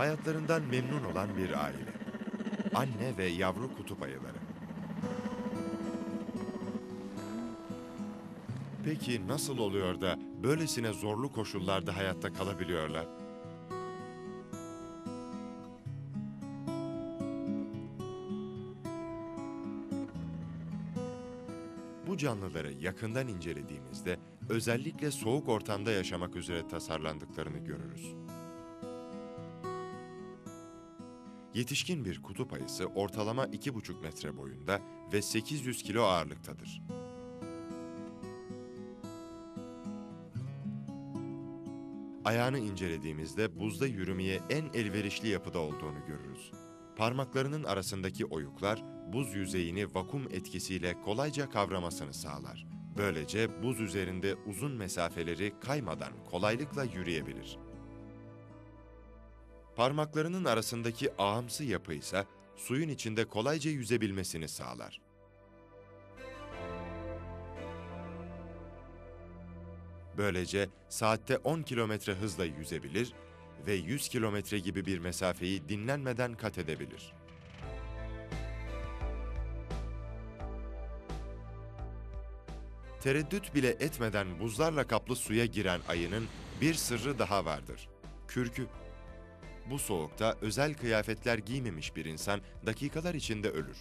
Hayatlarından memnun olan bir aile. Anne ve yavru kutup ayıları. Peki nasıl oluyor da böylesine zorlu koşullarda hayatta kalabiliyorlar? Bu canlıları yakından incelediğimizde özellikle soğuk ortamda yaşamak üzere tasarlandıklarını görürüz. Yetişkin bir kutup ayısı ortalama 2,5 metre boyunda ve 800 kilo ağırlıktadır. Ayağını incelediğimizde buzda yürümeye en elverişli yapıda olduğunu görürüz. Parmaklarının arasındaki oyuklar buz yüzeyini vakum etkisiyle kolayca kavramasını sağlar. Böylece buz üzerinde uzun mesafeleri kaymadan kolaylıkla yürüyebilir. Parmaklarının arasındaki ağımsı yapı ise suyun içinde kolayca yüzebilmesini sağlar. Böylece saatte 10 kilometre hızla yüzebilir ve 100 kilometre gibi bir mesafeyi dinlenmeden kat edebilir. Tereddüt bile etmeden buzlarla kaplı suya giren ayının bir sırrı daha vardır. Kürkü. Bu soğukta özel kıyafetler giymemiş bir insan dakikalar içinde ölür.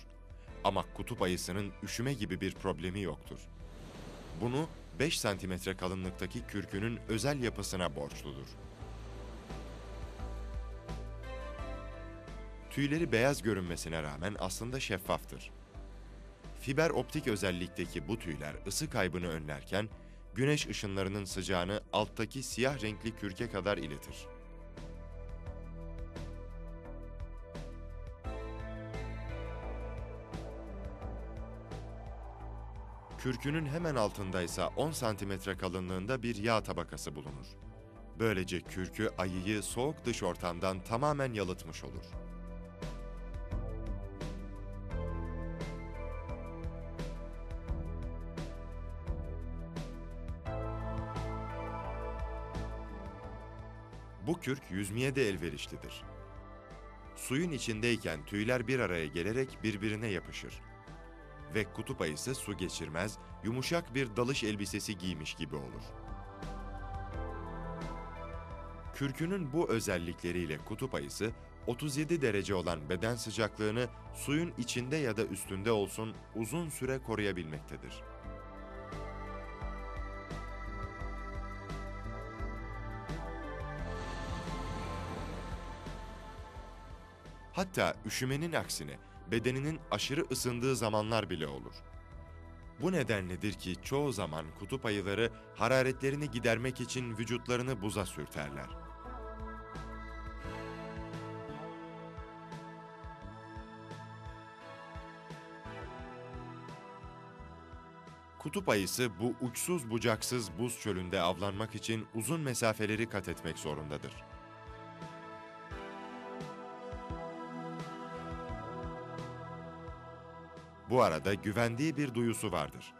Ama kutup ayısının üşüme gibi bir problemi yoktur. Bunu 5 santimetre kalınlıktaki kürkünün özel yapısına borçludur. Tüyleri beyaz görünmesine rağmen aslında şeffaftır. Fiber optik özellikteki bu tüyler ısı kaybını önlerken, güneş ışınlarının sıcağını alttaki siyah renkli kürke kadar iletir. Kürkünün hemen altındaysa 10 santimetre kalınlığında bir yağ tabakası bulunur. Böylece kürkü ayıyı soğuk dış ortamdan tamamen yalıtmış olur. Bu kürk yüzmeye de elverişlidir. Suyun içindeyken tüyler bir araya gelerek birbirine yapışır. Ve kutup ayısı su geçirmez, yumuşak bir dalış elbisesi giymiş gibi olur. Kürkünün bu özellikleriyle kutup ayısı 37 derece olan beden sıcaklığını suyun içinde ya da üstünde olsun uzun süre koruyabilmektedir. Hatta üşümenin aksine bedeninin aşırı ısındığı zamanlar bile olur. Bu nedenledir ki çoğu zaman kutup ayıları hararetlerini gidermek için vücutlarını buza sürterler. Kutup ayısı bu uçsuz bucaksız buz çölünde avlanmak için uzun mesafeleri kat etmek zorundadır. Bu arada güvendiği bir duyusu vardır.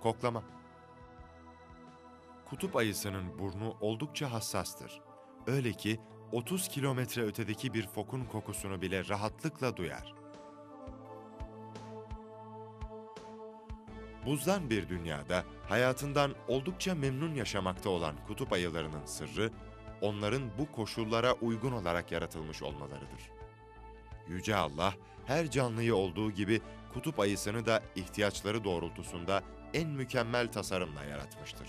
Koklama. Kutup ayısının burnu oldukça hassastır. Öyle ki 30 kilometre ötedeki bir fokun kokusunu bile rahatlıkla duyar. Buzdan bir dünyada hayatından oldukça memnun yaşamakta olan kutup ayılarının sırrı, onların bu koşullara uygun olarak yaratılmış olmalarıdır. Yüce Allah her canlıyı olduğu gibi kutup ayısını da ihtiyaçları doğrultusunda en mükemmel tasarımla yaratmıştır.